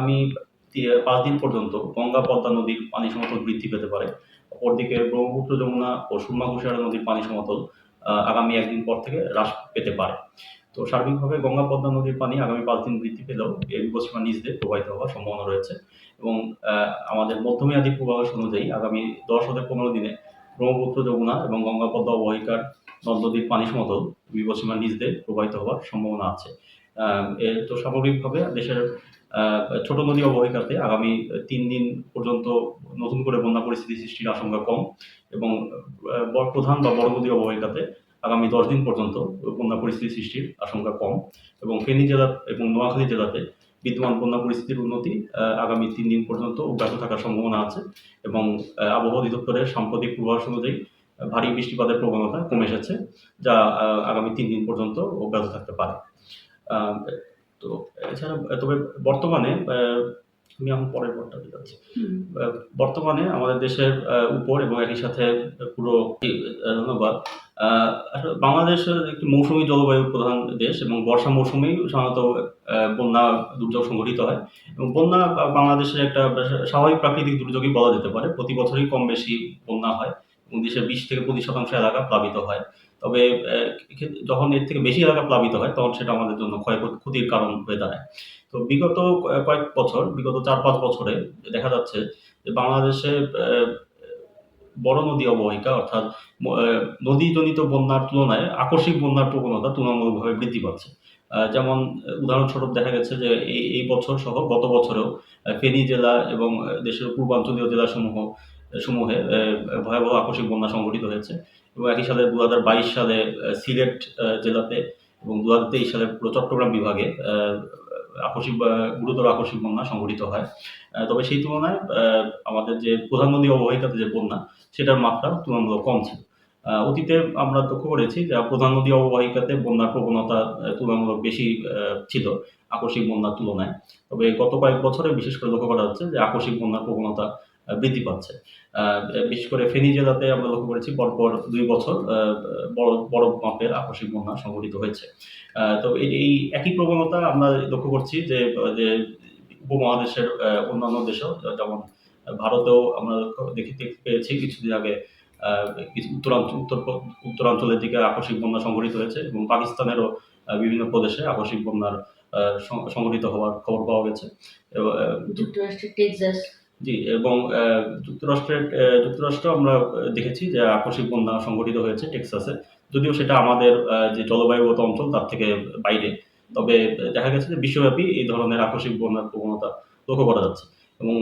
আগামী পাঁচ দিন পর্যন্ত গঙ্গা পদ্মা নদীর পানি সমতল বৃদ্ধি পেতে পারে। অপরদিকে ব্রহ্মপুত্র যমুনা ও সুরমা কুশিয়ারা নদীর পানি সমতল আগামী একদিন পর থেকে হ্রাস পেতে পারে। তো সার্বিকভাবে গঙ্গা পদ্মা নদীর পানি আগামী পাঁচ দিন বৃদ্ধি পেলেও এই বিপদসীমা নিচ দিয়ে প্রবাহিত হওয়ার সম্ভাবনা রয়েছে এবং আমাদের মধ্যমেয়াদী পূর্বাভাস অনুযায়ী আগামী দশ হতে পনেরো দিনে ব্রহ্মপুত্র যমুনা এবং গঙ্গা পদ্মা অববাহিকার নদ নদীর পানি সমতল বিপদসীমা নিচ দিয়ে প্রবাহিত হওয়ার সম্ভাবনা আছে। তো সামগ্রিকভাবে দেশের ছোট নদী অববাহিকাতে আগামী তিন দিন পর্যন্ত নতুন করে বন্যা পরিস্থিতি সৃষ্টির আশঙ্কা কম এবং প্রধান বা বড় নদী অববাহিকাতে আগামী দশ দিন পর্যন্ত বন্যা পরিস্থিতি সৃষ্টির আশঙ্কা কম এবং ফেনী জেলা এবং নোয়াখালী জেলাতে বিদ্যমান বন্যা পরিস্থিতির উন্নতি আগামী তিন দিন পর্যন্ত অব্যাহত থাকার সম্ভাবনা আছে এবং আবহাওয়া অধিদপ্তরের সাম্প্রতিক পূর্বাভাস অনুযায়ী ভারী বৃষ্টিপাতের প্রবণতা কমে এসেছে যা আগামী তিন দিন পর্যন্ত অব্যাহত থাকতে পারে। তো এছাড়া তবে বর্তমানে আমি এখন পরের পরটাতে যাচ্ছি। বর্তমানে আমাদের দেশের উপর এবং একই সাথে পুরো ধন্যবাদ। আসলে বাংলাদেশ একটি মৌসুমী জলবায়ু প্রধান দেশ এবং বর্ষা মৌসুমেই সাধারণত বন্যা দুর্যোগ সংঘটিত হয়। এবং বন্যা বাংলাদেশের একটা স্বাভাবিক প্রাকৃতিক দুর্যোগই বলা যেতে পারে। প্রতি বছরই কম বেশি বন্যা হয় এবং দেশের বিশ থেকে পঁচিশ শতাংশ এলাকা প্লাবিত হয়। তবে যখন এর থেকে বেশি এলাকা প্লাবিত হয়, তখন সেটা আমাদের জন্য ক্ষয়ক্ষতি ক্ষতির কারণ হয়ে দাঁড়ায়। তো বিগত কয়েক বছর, বিগত চার পাঁচ বছরে দেখা যাচ্ছে যে বাংলাদেশে বড় নদী অববাহিকা, অর্থাৎ নদীজনিত বন্যার তুলনায় আকস্মিক বন্যার প্রবণতা তুলনামূলকভাবে বৃদ্ধি পাচ্ছে। যেমন, উদাহরণস্বরূপ দেখা গেছে যে এই এই বছর সহ গত বছরেও ফেনী জেলা এবং দেশের পূর্বাঞ্চলীয় জেলাসমূহ, সমূহে ভয়াবহ আকস্মিক বন্যা সংঘটিত হয়েছে। এবং একই সালে দু হাজার বাইশ সালে সিলেট জেলাতে এবং দু হাজার তেইশ সালে পুরো চট্টগ্রাম বিভাগে আকস্মিক গুরুতর আকস্মিক বন্যা সংঘটিত হয়। তবে সেই তুলনায় আমাদের যে প্রধান নদী অববাহিকাতে যে বন্যা, সেটার মাত্রা তুলনামূলক কম ছিল। অতীতে আমরা লক্ষ্য করেছি যে প্রধান নদী অববাহিকাতে বন্যার প্রবণতা তুলনামূলক বেশি ছিল আকস্মিক বন্যার তুলনায়। তবে গত কয়েক বছরে বিশেষ করে লক্ষ্য করা যাচ্ছে যে আকস্মিক বন্যার প্রবণতা বৃদ্ধি পাচ্ছে। বিশেষ করে ফেনী জেলাতে আমরা লক্ষ্য করেছি পরপর দুই বছর বড় বড় মাপের আকস্মিক বন্যা সংঘটিত হয়েছে। তো এই একই প্রবণতা আমরা লক্ষ্য করছি যে যে উপমহাদেশের অন্যান্য দেশেও, যেমন ভারতেও আমরা দেখি, দেখতে পেয়েছি কিছুদিন আগে উত্তরাঞ্চল উত্তর, উত্তরাঞ্চলের দিকে আকস্মিক বন্যা সংঘটিত হয়েছে এবং পাকিস্তানেরও বিভিন্ন প্রদেশে আকস্মিক বন্যার সংঘটিত হওয়ার খবর পাওয়া গেছে। জি, এবং যুক্তরাষ্ট্রের যুক্তরাষ্ট্র আমরা দেখেছি যে আকস্মিক বন্যা সংঘটিত হয়েছে টেক্সাসে। যদিও সেটা আমাদের যে জলবায়ুগত অঞ্চল তার থেকে বাইরে। তবে দেখা গেছে যে বিশ্বব্যাপী এই ধরনের আকস্মিক বন্যার প্রবণতা লক্ষ্য করা যাচ্ছে। এবং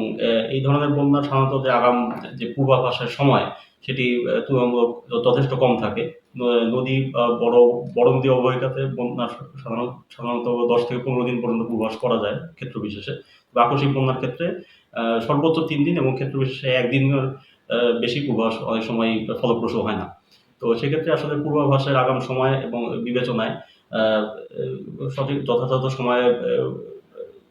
এই ধরনের বন্যা সাধারণত যে আগাম, যে পূর্বাভাসের সময় সেটি তুলনামূলক যথেষ্ট কম থাকে। নদী বড় বড় নদী অববাহিকাতে বন্যা সাধারণত দশ থেকে পনেরো দিন পর্যন্ত পূর্বাভাস করা যায় ক্ষেত্র বিশেষে। আকস্মিক বন্যার ক্ষেত্রে সর্বোচ্চ তিন দিন এবং ক্ষেত্র বিশেষে একদিনের আহ, বেশি পূর্বাভাস অনেক সময় ফলপ্রসূ হয় না। তো সেক্ষেত্রে আসলে পূর্বাভাসের আগাম সময় এবং বিবেচনায় সঠিক যথাযথ সময়ে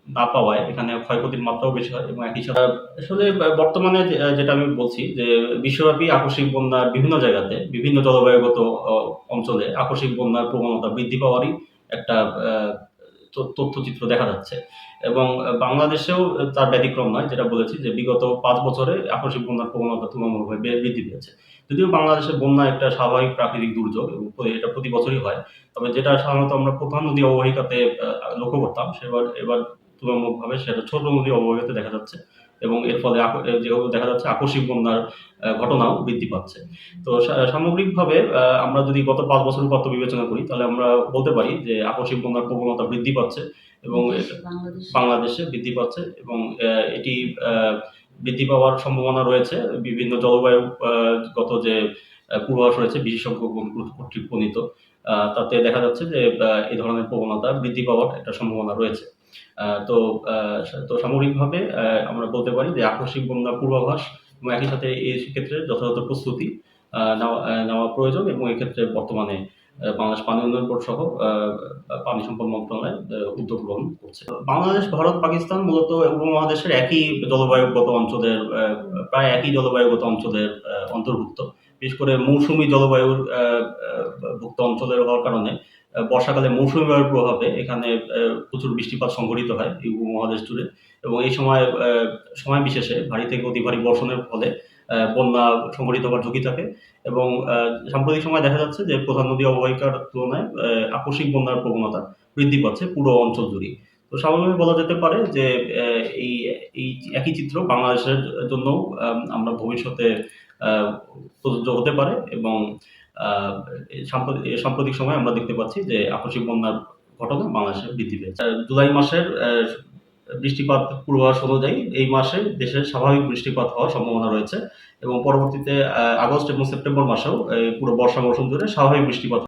না পাওয়ায় এখানে ক্ষয়ক্ষতির মাত্রাও বেশি হয় এবং একই সাথে আসলে বর্তমানে যেটা আমি বলছি যে বিশ্বব্যাপী আকস্মিক বন্যার বিভিন্ন জায়গাতে বিভিন্ন জলবায়ুগত অঞ্চলে আকস্মিক বন্যার প্রবণতা বৃদ্ধি পাওয়ারই একটা তথ্যচিত্র দেখা যাচ্ছে। এবং বাংলাদেশেও তার ব্যতিক্রম নয়, যেটা বলেছি যে বিগত পাঁচ বছরে আকস্মিক বন্যার প্রবণতা তুলনামূলকভাবে বৃদ্ধি পেয়েছে। যদিও বাংলাদেশে বন্যা একটা স্বাভাবিক প্রাকৃতিক দুর্যোগ, এবং এটা প্রতি বছরই হয়, তবে যেটা সাধারণত আমরা প্রধান নদী অববাহিকাতে লক্ষ্য করতাম, সেবার এবার তুলনামূলকভাবে সেটা ছোট নদী অববাহিকাতে দেখা যাচ্ছে। এবং এর ফলে যেহেতু দেখা যাচ্ছে আকস্মিক বন্যার ঘটনাও বৃদ্ধি পাচ্ছে। তো সামগ্রিকভাবে আমরা যদি গত পাঁচ বছরের কথা বিবেচনা করি তাহলে আমরা বলতে পারি যে আকস্মিক বন্যার প্রবণতা বৃদ্ধি পাচ্ছে এবং বাংলাদেশে বৃদ্ধি পাচ্ছে এবং এটি বৃদ্ধি পাওয়ার সম্ভাবনা রয়েছে। বিভিন্ন জলবায়ু গত যে পূর্বাভাস রয়েছে বিশেষজ্ঞগণ কর্তৃক প্রণীত তাতে দেখা যাচ্ছে যে এই ধরনের প্রবণতা বৃদ্ধি পাওয়ার একটা সম্ভাবনা রয়েছে। তো তো সামগ্রিকভাবে আমরা বলতে পারি যে আকস্মিক বন্যা পূর্বাভাস এবং একই সাথে এই ক্ষেত্রে যথাযথ প্রস্তুতি নেওয়া প্রয়োজন এবং এক্ষেত্রে বর্তমানে বাংলাদেশ পানি উন্নয়ন বোর্ড সহ পানি সম্পদ মন্ত্রণালয় উদ্যোগ গ্রহণ করছে। বাংলাদেশ, ভারত, পাকিস্তান মূলত উপমহাদেশের একই জলবায়ুগত অঞ্চলের প্রায় একই জলবায়ুগত অঞ্চলের অন্তর্ভুক্ত। বিশেষ করে মৌসুমী জলবায়ুর ভুক্ত অঞ্চলের হওয়ার কারণে বর্ষাকালে মৌসুমী বায়ুর প্রভাবে এখানে প্রচুর বৃষ্টিপাত সংঘটিত হয় এই উপমহাদেশ জুড়ে এবং এই সময় সময় বিশেষে ভারী থেকে অতি ভারী বর্ষণের ফলে বন্যা সংঘটিত হওয়ার ঝুঁকি থাকে এবং সাম্প্রতিক সময় দেখা যাচ্ছে যে প্রধান নদী অববাহিকার তুলনায় আকস্মিক বন্যার প্রবণতা বৃদ্ধি পাচ্ছে পুরো অঞ্চল জুড়েই। তো স্বাভাবিকভাবে বলা যেতে পারে যে এই এই একই চিত্র বাংলাদেশের জন্য আমরা ভবিষ্যতে প্রযোজ্য হতে পারে এবং সাম্প্রতিক সময়ে আমরা দেখতে পাচ্ছি যে আকস্মিক বন্যার ঘটনা বাংলাদেশে বৃদ্ধি পেয়েছে। জুলাই মাসের বৃষ্টিপাত পূর্বাভাস অনুযায়ী এই মাসে দেশের স্বাভাবিক বৃষ্টিপাত হওয়ার সম্ভাবনা রয়েছে এবং পরবর্তীতে আগস্ট এবং সেপ্টেম্বর মাসেও পুরো বর্ষা মৌসুম জুড়ে স্বাভাবিক বৃষ্টিপাত